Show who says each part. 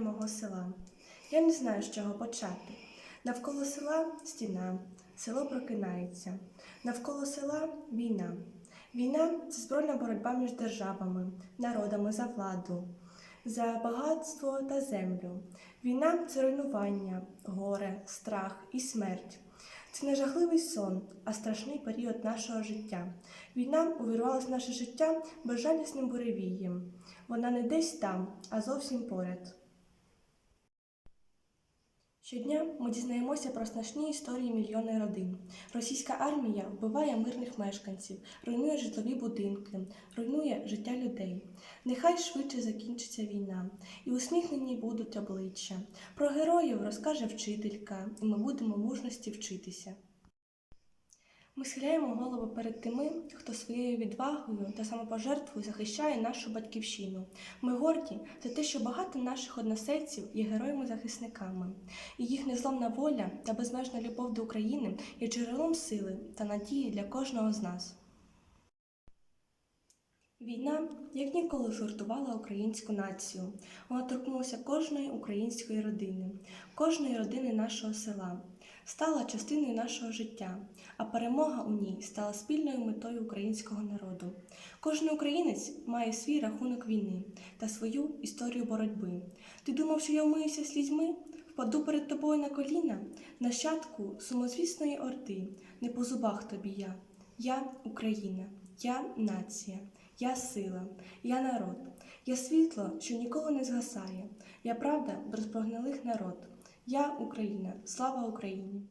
Speaker 1: мого села. Я не знаю, з чого почати. Навколо села стіна, село прокинається. Навколо села війна. Війна це збройна боротьба між державами, народами за владу, за багатство та землю. Війна це руйнування, горе, страх і смерть. Це не жахливий сон, а страшний період нашого життя. Війна увірвалась в наше життя безжалісним буревієм. Вона не десь там, а зовсім поряд. Щодня ми дізнаємося про страшні історії мільйони родин. Російська армія вбиває мирних мешканців, руйнує житлові будинки, руйнує життя людей. Нехай швидше закінчиться війна, і усміхнені будуть обличчя. Про героїв розкаже вчителька, і ми будемо мужності вчитися. Ми схиляємо голову перед тими, хто своєю відвагою та самопожертвою захищає нашу батьківщину. Ми горді за те, що багато наших односельців є героями-захисниками, і їх незламна воля та безмежна любов до України є джерелом сили та надії для кожного з нас. Війна як ніколи згуртувала українську націю. Вона торкнулася кожної української родини, кожної родини нашого села, стала частиною нашого життя, а перемога у ній стала спільною метою українського народу. Кожен українець має свій рахунок війни та свою історію боротьби. Ти думав, що я вмиюся слізьми? Впаду перед тобою на коліна, нащадку сумозвісної орди, не по зубах тобі я. Я Україна, я нація. Я сила, я народ, я світло, що ніколи не згасає. Я правда без прогнилих народ. Я Україна, слава Україні!